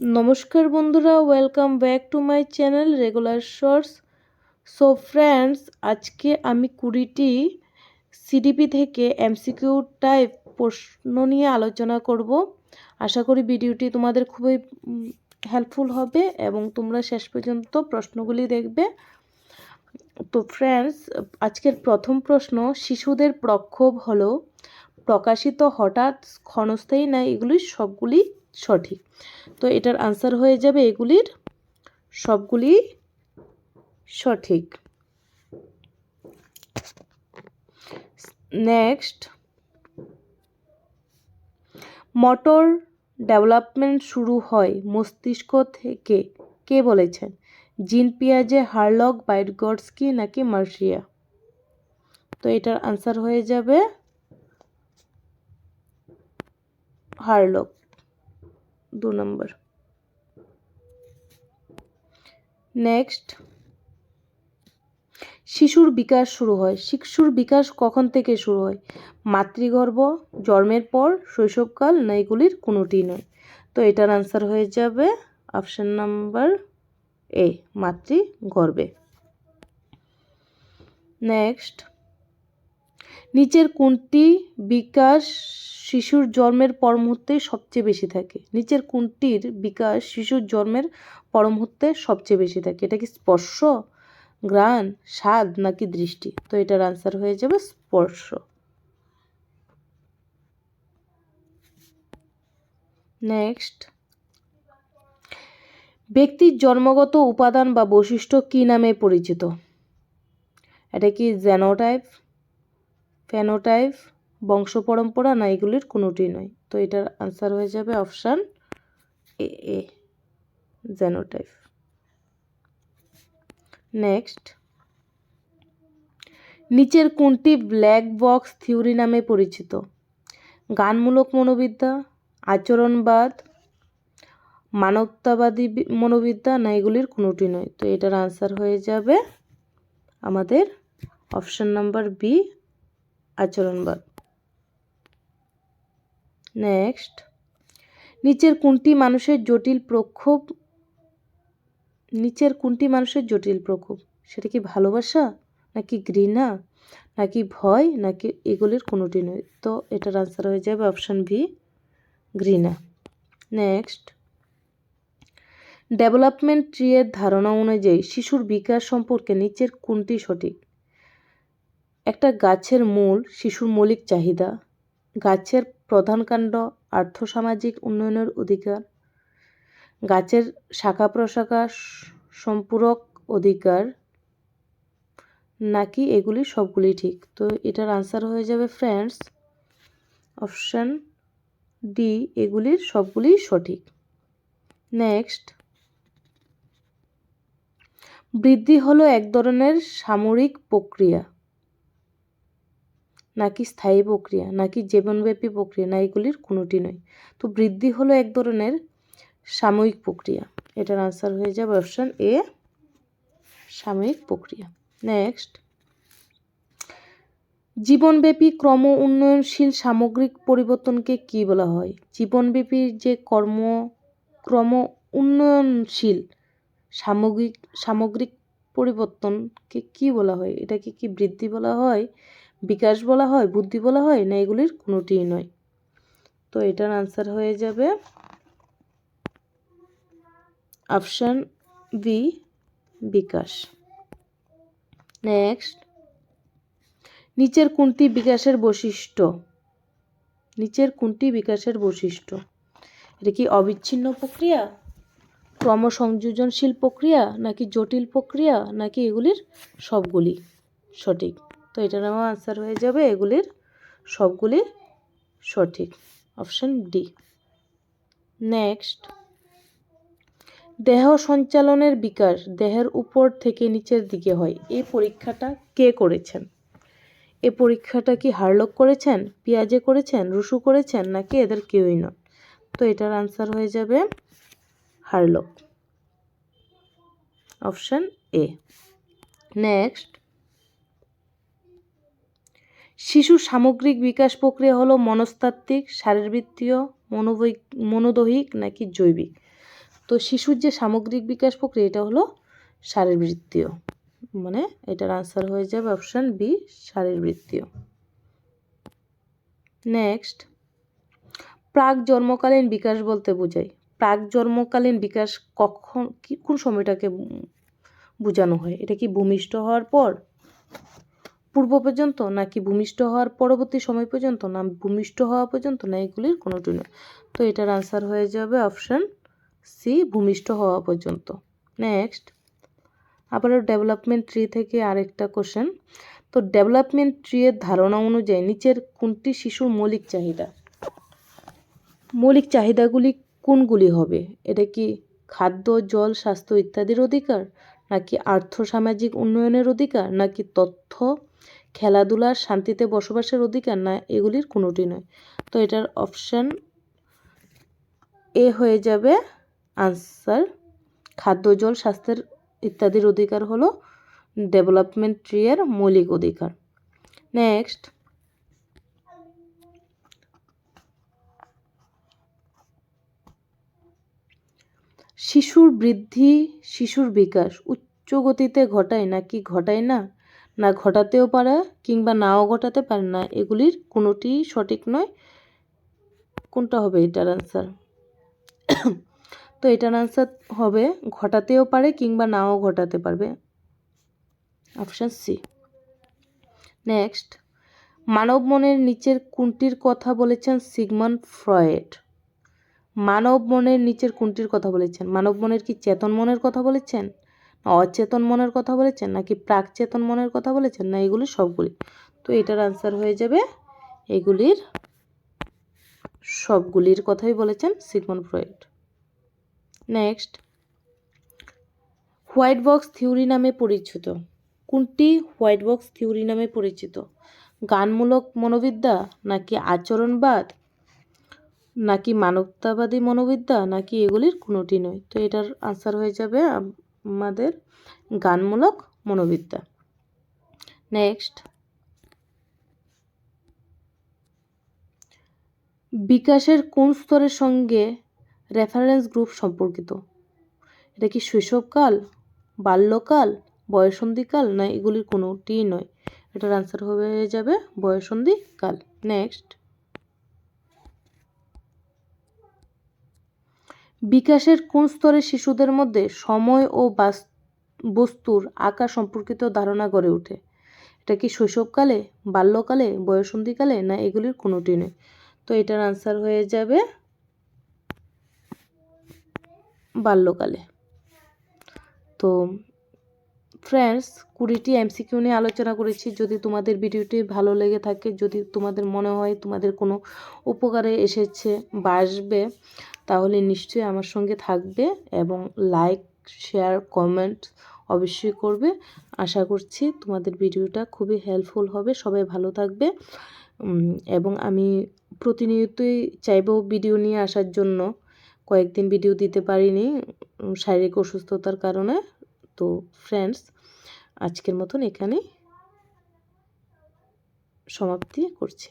নমস্কার বন্ধুরা welcome back to my channel regular shorts so friends আজকে আমি কুড়িটি সিডিপি থেকে এমসিকিউ টাইপ প্রশ্ন নিয়ে আলোচনা করব। আশা করি ভিডিওটি তোমাদের খুবই হেল্পফুল হবে এবং তোমরা শেষ পর্যন্ত প্রশ্নগুলি দেখবে। তো ফ্রেন্ডস আজকের প্রথম প্রশ্ন, শিশুদের প্রক্ষোভ হলো, প্রকাশিত হঠাৎ ক্ষণস্থায়ী না, এগুলি সবগুলি সঠিক। তো এটার আনসার হয়ে যাবে এগুলির সবগুলি সঠিক। নেক্সট মোটর ডেভেলপমেন্ট শুরু হয় মস্তিষ্ক থেকে। কে বলেছেন? জিন পিয়াজে, হারলক বাইটগডসকি নাকি মার্শিয়া? তো এটার আনসার হয়ে যাবে হারলক। দু নম্বর। নেক্সট শিশুর বিকাশ শুরু হয়। শিশুর বিকাশ কখন থেকে শুরু হয়? মাতৃগর্ভ, জন্মের পর, শৈশবকাল, না এগুলির কোনোটি নয়? তো এটার আনসার হয়ে যাবে অপশান নাম্বার এ মাতৃগর্ভে। নেক্সট নিচের কোনটি বিকাশ শিশুর জন্মের পর মুহূর্তে সবচেয়ে বেশি থাকে। নিচের কোনটির বিকাশ শিশুর জন্মের পর মুহূর্তে সবচেয়ে বেশি থাকে। এটা কি স্পর্শ, গ্রাণ, স্বাদ নাকি দৃষ্টি? তো এটার আনসার হয়ে যাবে স্পর্শ। নেক্সট ব্যক্তির জন্মগত উপাদান বা বৈশিষ্ট্য কী নামে পরিচিত? এটা কি জেনোটাইপ ফেনোটাইপ বংশ পরম্পরা না, এগুলির কোনোটি নয়। তো এটার আনসার হয়ে যাবে option A A genotype next নিচের কোনটি ব্ল্যাক বক্স থিওরি নামে পরিচিত? গানমূলক মনোবিদ্যা, আচরণবাদ, মানবতাবাদী মনোবিদ্যা না, এগুলির কোনোটি নয়। তো এটার আনসার হয়ে যাবে আমাদের অপশান নাম্বার বি আচরণবাদ। নেক্সট। নিচের কোনটি মানুষের জটিল প্রক্ষোভ? নিচের কোনটি মানুষের জটিল প্রক্ষোভ? সেটা কি ভালোবাসা? নাকি ঘৃণা? নাকি ভয়? নাকি এগুলির কোনোটি নয়? তো এটার আনসার হয়ে যাবে অপশান ভি ঘৃণা। নেক্সট। ডেভেলপমেন্ট ট্রিয়ের ধারণা অনুযায়ী শিশুর বিকাশ সম্পর্কে নিচের কোনটি সঠিক? একটা গাছের মূল শিশুর মৌলিক চাহিদা। গাছের প্রধান কাণ্ড আর্থসামাজিক উন্নয়নের অধিকার। গাছের শাখা প্রশাখা সম্পূরক অধিকার। নাকি এগুলি সবগুলি ঠিক? তো এটার আনসার হয়ে যাবে ফ্রেন্ডস অপশান ডি এগুলির সবগুলি সঠিক। নেক্সট বৃদ্ধি হলো এক ধরনের সামরিক প্রক্রিয়া। নাকি স্থায়ী প্রক্রিয়া, নাকি জীবনব্যাপী প্রক্রিয়া, না এগুলির কোনোটি নয়। তো বৃদ্ধি হলো এক ধরনের সাময়িক প্রক্রিয়া। এটার আনসার হয়ে যাবে অপশান এ সাময়িক প্রক্রিয়া। নেক্সট জীবনব্যাপী ক্রম উন্নয়নশীল সামগ্রিক পরিবর্তনকে কি বলা হয়? জীবনব্যাপী যে কর্ম, ক্রম উন্নয়নশীল সামগ্রিক সামগ্রিক পরিবর্তনকে কি বলা হয়? এটাকে কি বৃদ্ধি বলা হয়? বিকাশ বলা হয়, বুদ্ধি বলা হয়, না এগুলির কোনোটিই নয়। তো এটার আনসার হয়ে যাবে অপশান বি বিকাশ। নেক্সট নিচের কোনটি বিকাশের বৈশিষ্ট্য? নিচের কোনটি বিকাশের বৈশিষ্ট্য? এটা কি অবিচ্ছিন্ন প্রক্রিয়া? ক্রমসংযোজনশীল প্রক্রিয়া, নাকি জটিল প্রক্রিয়া, নাকি এগুলির সবগুলি সঠিক? তো এটার আমার আনসার হয়ে যাবে এগুলির সবগুলি সঠিক। অপশান ডি নেক্সট দেহ সঞ্চালনের বিকাশ দেহের উপর থেকে নিচের দিকে হয়। এই পরীক্ষাটা কে করেছেন? এ পরীক্ষাটা কি হারলক করেছেন, পিয়াজে করেছেন রুসু করেছেন, নাকি এদের কেউই নয় তো এটার আনসার হয়ে যাবে হারলক। অপশান এ নেক্সট শিশু সামগ্রিক বিকাশ প্রক্রিয়া হলো মনস্তাত্ত্বিক, শারীরবৃত্তীয় মনোবৈ মনোদৈহিক নাকি জৈবিক? তো শিশুর যে সামগ্রিক বিকাশ প্রক্রিয়া, এটা হলো শারীরবৃত্তীয়। মানে এটার আনসার হয়ে যাবে অপশান বি শারীরবৃত্তীয়। নেক্সট প্রাক জন্মকালীন বিকাশ বলতে বোঝায় প্রাক জন্মকালীন বিকাশ কখন, কি, কোন সময়টাকে বোঝানো হয়? এটা কি ভূমিষ্ঠ হওয়ার পর? পূর্ব পর্যন্ত নাকি ভূমিষ্ঠ হওয়ার পরবর্তী সময় পর্যন্ত, না ভূমিষ্ঠ হওয়া পর্যন্ত, না এগুলির কোনোটি নয়। তো এটার আনসার হয়ে যাবে অপশান সি ভূমিষ্ঠ হওয়া পর্যন্ত। নেক্সট আবারও ডেভেলপমেন্ট ট্রি থেকে আরেকটা কোশ্চেন তো ডেভেলপমেন্ট ট্রিয়ের ধারণা অনুযায়ী নিচের কোনটি শিশুর মৌলিক চাহিদা? মৌলিক চাহিদাগুলি কোনগুলি হবে? এটা কি খাদ্য, জল, স্বাস্থ্য ইত্যাদির অধিকার, নাকি আর্থসামাজিক উন্নয়নের অধিকার, নাকি তথ্য খেলাধুলার শান্তিতে বসবাসের অধিকার না, এগুলির কোনোটি নয়। তো এটার অপশান এ হয়ে যাবে আনসার, খাদ্য, জল, স্বাস্থ্যের ইত্যাদির অধিকার হলো ডেভেলপমেন্ট ট্রিয়ের মৌলিক অধিকার। নেক্সট। শিশুর বৃদ্ধি, শিশুর বিকাশ উচ্চ গতিতে ঘটায় নাকি ঘটায় না? না ঘটাতেও পারে কিংবা নাও ঘটাতে পারে না, এগুলির কোনোটি সঠিক নয়। কোনটা হবে এটার আনসার তো এটার আনসার হবে ঘটাতেও পারে কিংবা নাও ঘটাতে পারবে। অপশান সি নেক্সট মানব মনের নিচের কোনটির কথা বলেছেন সিগমন্ড ফ্রয়েড? মানব মনের নিচের কোনটির কথা বলেছেন? মানব মনের কি চেতন মনের কথা বলেছেন? অচেতন মনের কথা বলেছেন নাকি প্রাক চেতন মনের কথা বলেছেন? না, এগুলি সবগুলি। তো এটার আনসার হয়ে যাবে এগুলির সবগুলির কথাই বলেছেন Sigmund Freud. Next white box theory নামে পরিচিত। কোনটি হোয়াইট বক্স থিওরি নামে পরিচিত? গানমূলক মনোবিদ্যা নাকি আচরণবাদ? নাকি মানবতাবাদী মনোবিদ্যা? নাকি এগুলির কোনোটি নয়? তো এটার আনসার হয়ে যাবে আমাদের গানমূলক মনোবিদ্যা। নেক্সট বিকাশের কোন স্তরের সঙ্গে রেফারেন্স গ্রুপ সম্পর্কিত? এটা কি শৈশবকাল, বাল্যকাল, বয়সন্ধিকাল, না এগুলির কোনোটিই নয়? এটার আনসার হয়ে যাবে বয়সন্ধিকাল। নেক্সট বিকাশের কোন স্তরে শিশুদের মধ্যে সময় ও বস্তুর আকার সম্পর্কিত ধারণা গড়ে ওঠে? এটা কি শৈশবকালে, বাল্যকালে, বয়সন্ধিকালে, না এগুলির কোনোটি নয়? তো এটার আনসার হয়ে যাবে বাল্যকালে। তো ফ্রেন্ডস, কুড়িটি এমসিকিউ নিয়ে আলোচনা করেছি। যদি তোমাদের ভিডিওটি ভালো লেগে থাকে, যদি তোমাদের মনে হয় তোমাদের কোনো উপকারে এসেছে বা আসবে, তাহলে নিশ্চয়ই আমার সঙ্গে থাকবে এবং লাইক, শেয়ার, কমেন্ট অবশ্যই করবে। আশা করছি তোমাদের ভিডিওটা খুবই হেল্পফুল হবে। সবাই ভালো থাকবে। এবং আমি প্রতিনিয়তই চাইব ভিডিও নিয়ে আসার জন্য। কয়েকদিন ভিডিও দিতে পারিনি শারীরিক অসুস্থতার কারণে। তো ফ্রেন্ডস আজকের মতন এখানে সমাপ্তি করছি।